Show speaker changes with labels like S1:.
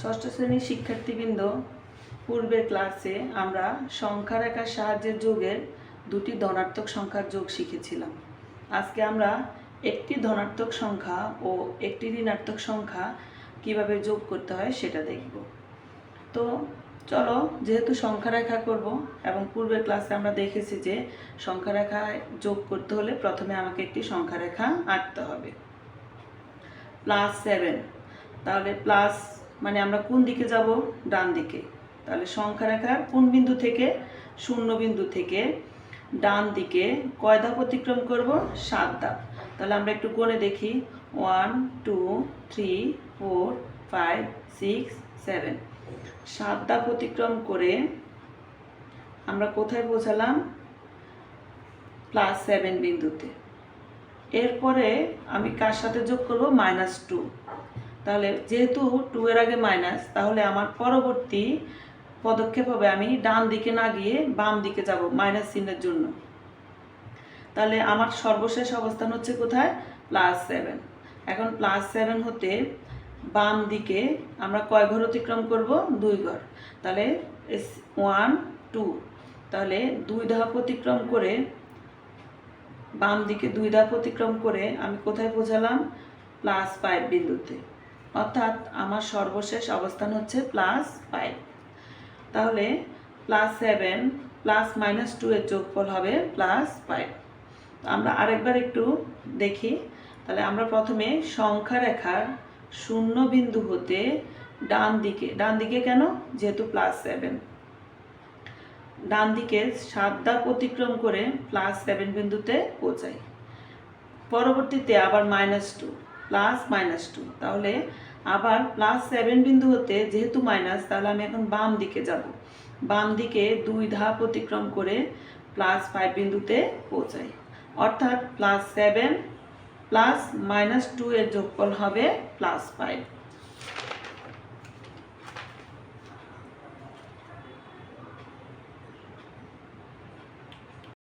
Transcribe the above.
S1: ষষ্ঠ শ্রেণির শিক্ষার্থীবৃন্দ, পূর্বের ক্লাসে আমরা সংখ্যা রেখার সাহায্যে যোগের দুটি ধনাত্মক সংখ্যার যোগ শিখেছিলাম। আজকে আমরা একটি ধনাত্মক সংখ্যা ও একটি ঋণাত্মক সংখ্যা কীভাবে যোগ করতে হয় সেটা দেখব। তো চলো, যেহেতু সংখ্যা রেখা করব এবং পূর্বের ক্লাসে আমরা দেখেছি যে সংখ্যা রেখায় যোগ করতে হলে প্রথমে আমাকে একটি সংখ্যা রেখা আঁকতে হবে। প্লাস সেভেন তাহলে প্লাস মানে আমরা কোন দিকে যাব? ডান দিকে। তাহলে সংখ্যা রেখার কোন বিন্দু থেকে? শূন্য বিন্দু থেকে। ডান দিকে কয় ধাপ অতিক্রম করব? সাত ধাপ। তাহলে আমরা একটু কোণে দেখি। One, two, three, four, five, six, seven. সাত ধাপ অতিক্রম করে আমরা কোথায় পৌঁছালাম? প্লাস সেভেন বিন্দুতে। এরপরে আমি কার সাথে যোগ করব? Minus two. তাহলে যেহেতু টু এর আগে মাইনাস তাহলে আমার পরবর্তী পদক্ষেপ হবে আমি ডান দিকে না গিয়ে বাম দিকে যাব মাইনাস চিহ্নের জন্য। তাহলে আমার সর্বশেষ অবস্থান হচ্ছে কোথায়? প্লাস সেভেন এখন প্লাস সেভেন হতে বাম দিকে আমরা কয় ঘর অতিক্রম করব? দুই ঘর। তাহলে ওয়ান টু তাহলে দুই ধাপ অতিক্রম করে বাম দিকে দুই ধাপ অতিক্রম করে আমি কোথায় পৌঁছালাম? প্লাস ফাইভ বিন্দুতে। অর্থাৎ আমার সর্বশেষ অবস্থান হচ্ছে প্লাস ফাইভ তাহলে plus seven plus minus two এর যোগফল হবে প্লাস ফাইভ আমরা আরেকবার একটু দেখি। তাহলে আমরা প্রথমে সংখ্যা রেখার শূন্য বিন্দু হতে ডান দিকে ডান দিকে কেন? যেহেতু প্লাস সেভেন ডান দিকে সাত ধাপ অতিক্রম করে প্লাস সেভেন বিন্দুতে পৌঁছাই। পরবর্তীতে আবার minus two plus minus two তাহলে আবার প্লাস সেভেন বিন্দু হতে যেহেতু মাইনাস তাহলে আমি এখন বাম দিকে যাব। বাম দিকে দুই ধাপ অতিক্রম করে প্লাস ফাইভ বিন্দুতে পৌঁছাই। অর্থাৎ plus seven plus minus two এর যোগফল হবে প্লাস ফাইভ